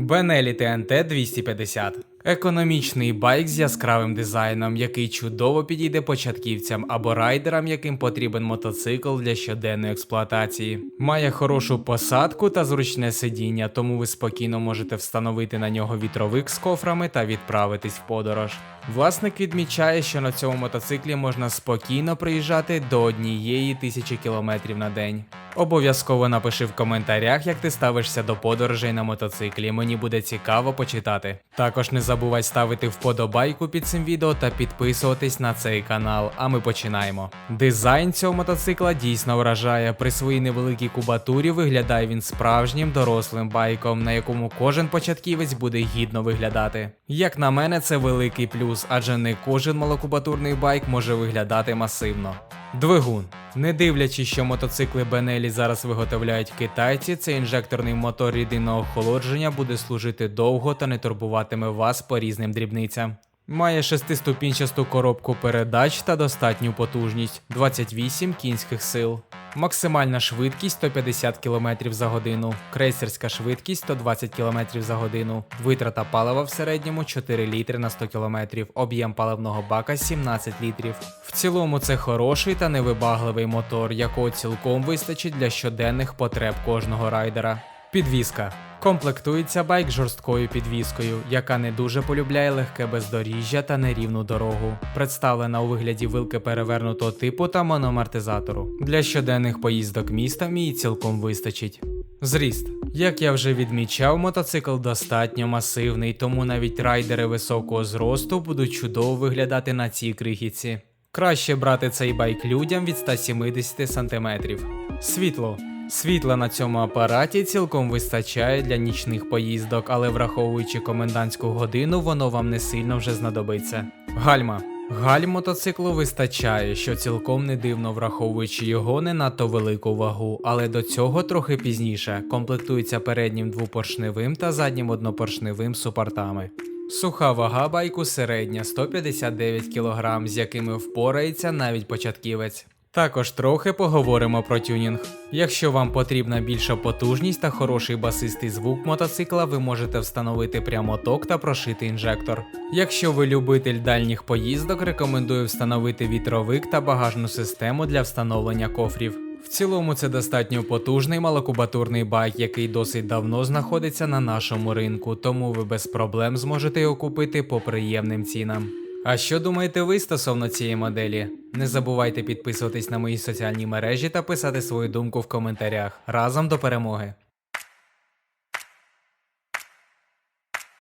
Benelli TNT 250 Економічний байк з яскравим дизайном, який чудово підійде початківцям або райдерам, яким потрібен мотоцикл для щоденної експлуатації. Має хорошу посадку та зручне сидіння, тому ви спокійно можете встановити на нього вітровик з кофрами та відправитись в подорож. Власник відмічає, що на цьому мотоциклі можна спокійно приїжджати до однієї тисячі кілометрів на день. Обов'язково напиши в коментарях, як ти ставишся до подорожей на мотоциклі. Мені буде цікаво почитати. Також не забувай ставити вподобайку під цим відео та підписуватись на цей канал. А ми починаємо. Дизайн цього мотоцикла дійсно вражає. При своїй невеликій кубатурі виглядає він справжнім дорослим байком, на якому кожен початківець буде гідно виглядати. Як на мене, це великий плюс, адже не кожен малокубатурний байк може виглядати масивно. Двигун. Не дивлячись, що мотоцикли Бенелі зараз виготовляють китайці, цей інжекторний мотор рідинного охолодження буде служити довго та не турбуватиме вас по різним дрібницям. Має шестиступінчасту коробку передач та достатню потужність 28 кінських сил. Максимальна швидкість 150 км за годину, крейсерська швидкість 120 км за годину, витрата палива в середньому 4 літри на 100 км, об'єм паливного бака 17 літрів. В цілому це хороший та невибагливий мотор, якого цілком вистачить для щоденних потреб кожного райдера. Підвізка. Комплектується байк жорсткою підвіскою, яка не дуже полюбляє легке бездоріжжя та нерівну дорогу. Представлена у вигляді вилки перевернутого типу та мономартизатору. Для щоденних поїздок містом її цілком вистачить. Зріст. Як я вже відмічав, мотоцикл достатньо масивний, тому навіть райдери високого зросту будуть чудово виглядати на цій крихітці. Краще брати цей байк людям від 170 см. Світло. Світла на цьому апараті цілком вистачає для нічних поїздок, але враховуючи комендантську годину, воно вам не сильно вже знадобиться. Гальма. Гальм мотоциклу вистачає, що цілком не дивно враховуючи його не надто велику вагу, але до цього трохи пізніше комплектується переднім двопоршневим та заднім однопоршневим супортами. Суха вага байку середня 159 кг, з якими впорається навіть початківець. Також трохи поговоримо про тюнінг. Якщо вам потрібна більша потужність та хороший басистий звук мотоцикла, ви можете встановити прямоток та прошити інжектор. Якщо ви любитель дальніх поїздок, рекомендую встановити вітровик та багажну систему для встановлення кофрів. В цілому це достатньо потужний малокубатурний байк, який досить давно знаходиться на нашому ринку, тому ви без проблем зможете його купити по приємним цінам. А що думаєте ви стосовно цієї моделі? Не забувайте підписуватись на мої соціальні мережі та писати свою думку в коментарях. Разом до перемоги!